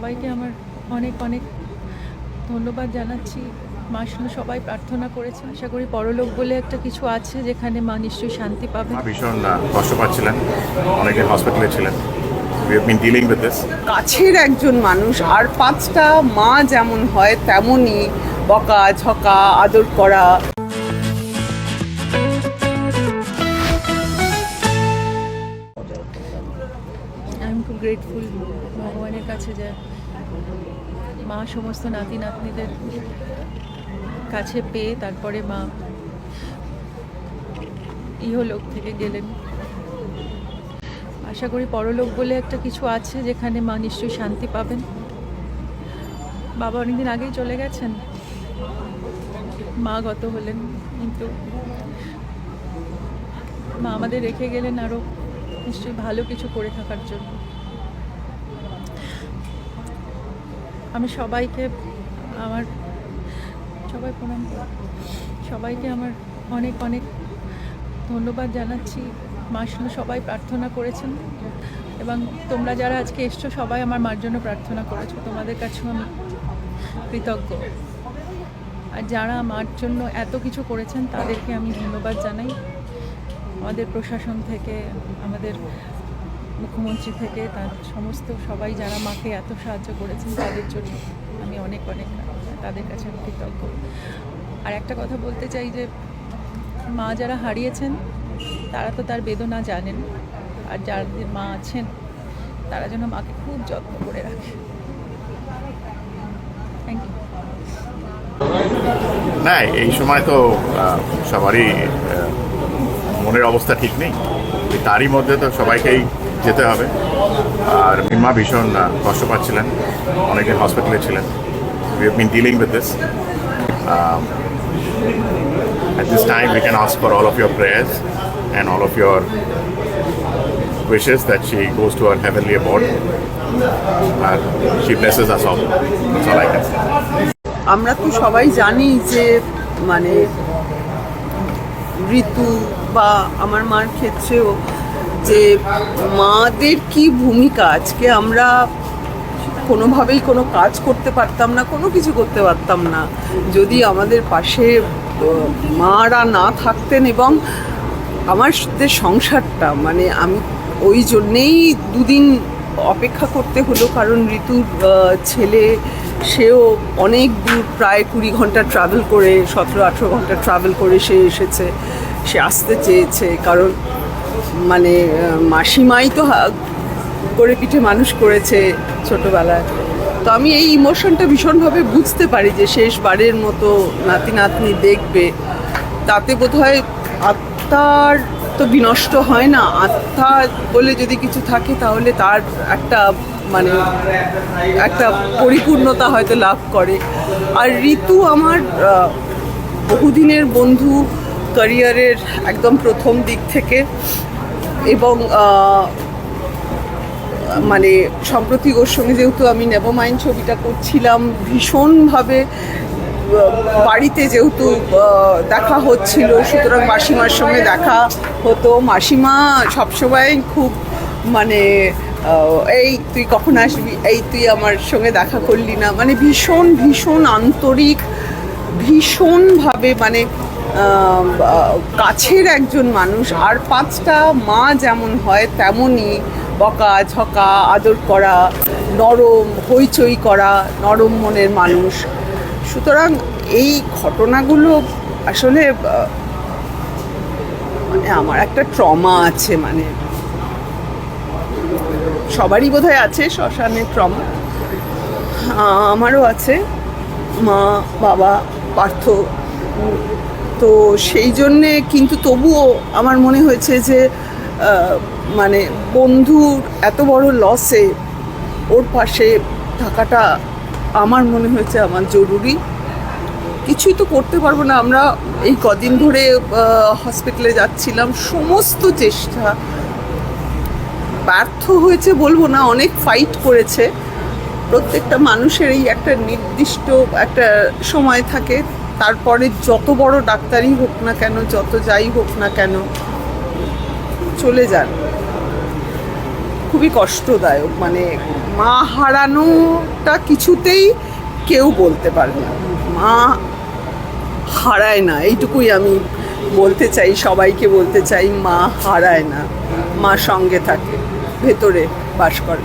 সবাইকে আমার অনেক অনেক ধন্যবাদ জানাচ্ছি। মা শুনে সবাই প্রার্থনা করেছে আশা করি পরলোক বলে একটা কিছু আছে যেখানে মা নিশ্চয়ই শান্তি পাবে ভীষণ কষ্ট পাচ্ছিলেন। অনেকে হসপিটালে ছিলেন। কাছের একজন মানুষ আর পাঁচটা মা যেমন হয় তেমনই বকা ঝকা আদর করা। খুব গ্রেটফুল ভগবানের কাছে যে মা সমস্ত নাতি নাতনিদের কাছে পেয়ে তারপরে মা ইহলোক থেকে গেলেন। আশা করি পরলোক বলে একটা কিছু আছে যেখানে মা নিশ্চয়ই শান্তি পাবেন। বাবা অনেকদিন আগেই চলে গেছেন। মা গত হলেন, কিন্তু মা আমাদের রেখে গেলেন আরও নিশ্চয়ই ভালো কিছু করে থাকার জন্য। আমি সবাইকে আমার, সবাই প্রণাম সবাইকে আমার অনেক অনেক ধন্যবাদ জানাচ্ছি। মা সবাই প্রার্থনা করেছেন এবং তোমরা যারা আজকে এসছো, সবাই আমার মার জন্য প্রার্থনা করেছ। তোমাদের কাছেও আমি কৃতজ্ঞ। আর যারা মার জন্য এত কিছু করেছেন, তাদেরকে আমি ধন্যবাদ জানাই। আমাদের প্রশাসন থেকে, আমাদের মুখ্যমন্ত্রী থেকে তার সমস্ত সবাই যারা মাকে এত সাহায্য করেছেন তাদের জন্য আমি অনেক অনেক তাদের কাছে আমি কৃতজ্ঞ। আর একটা কথা বলতে চাই যে, মা যারা হারিয়েছেন, তারা তো তার বেদনা জানেন। আর যাদের মা আছেন, তারা যেন মাকে খুব যত্ন করে রাখে। থ্যাংক ইউ না, এই সময় তো সবারই মনের অবস্থা ঠিক নেই। তারই মধ্যে তো সবাইকেই যেতে হবে। আর মা ভীষণ কষ্ট পাচ্ছিলেন। অনেকদিন হসপিটালে ছিলেন। We've dealing with this at this time we can ask for all of your prayers and all of your wishes that she goes to our heavenly abode R she blesses us of আমরা তো সবাই জানি যে মানে ঋতু বা আমার মার ক্ষেত্রেও যে মাদের কি ভূমিকা? আজকে আমরা কোনোভাবেই কোনো কাজ করতে পারতাম না, কোনো কিছু করতে পারতাম না। যদি আমাদের পাশে মারা না থাকতেন এবং আমাদের সংসারটা মানে আমি ওই জন্যেই দুদিন অপেক্ষা করতে হলো, কারণ ঋতুর ছেলে, সেও অনেক দূর, প্রায় কুড়ি ঘণ্টা ট্রাভেল করে, সতেরো আঠেরো ঘণ্টা ট্রাভেল করে সে এসেছে, সে আসতে চেয়েছে, কারণ মানে মাসিমাই তো করে পিঠে মানুষ করেছে ছোটবেলায়। তো আমি এই ইমোশনটা ভীষণভাবে বুঝতে পারি যে শেষবারের মতো নাতি নাতনি দেখবে, তাতে বোধহয় আত্মার তো বিনষ্ট হয় না। আত্মা বলে যদি কিছু থাকে, তাহলে তার একটা মানে একটা পরিপূর্ণতা হয়তো লাভ করে। আর ঋতু আমার বহুদিনের বন্ধু, ক্যারিয়ারের একদম প্রথম দিক থেকে এবং মানে সম্প্রতি ওর সঙ্গে যেহেতু আমি নেবমাইন ছবিটা করছিলাম, ভীষণভাবে বাড়িতে যেহেতু দেখা হচ্ছিল, সুতরাং মাসিমার সঙ্গে দেখা হতো। মাসিমা সবসময় খুব মানে এই তুই কখন আসবি? এই তুই আমার সঙ্গে দেখা করলি না। মানে ভীষণ ভীষণ আন্তরিক, ভীষণভাবে মানে কাছের একজন মানুষ, আর পাঁচটা মা যেমন হয়, তেমনই বকা, ঝকা, আদর করা, নরম হইচই করা, নরম মনের মানুষ। সুতরাং এই ঘটনাগুলো আসলে মানে আমার একটা ট্রমা আছে মানে সবারই বোধহয় আছে শ্মশানের ট্রমা। আমারও আছে। মা, বাবা, পার্থ তো সেই জন্যে কিন্তু তবুও আমার মনে হয়েছে যে মানে বন্ধুর এত বড় লসে ওর পাশে থাকাটা আমার মনে হয়েছে আমার জরুরি। কিছুই তো করতে পারব না। আমরা এই কদিন ধরে হসপিটালে যাচ্ছিলাম। সমস্ত চেষ্টা ব্যর্থ হয়েছে বলব না, অনেক ফাইট করেছে। প্রত্যেকটা মানুষেরই একটা নির্দিষ্ট একটা সময় থাকে। তারপরে যত বড় ডাক্তারই হোক না কেন, যত যাই হোক না কেন, চলে যান। খুবই কষ্টদায়ক মানে মা হারানোটা কিছুতেই কেউ বলতে পারে না। মা হারায় না, এইটুকুই আমি বলতে চাই, সবাইকে বলতে চাই, মা হারায় না, মা সঙ্গে থাকে, ভেতরে বাস করে।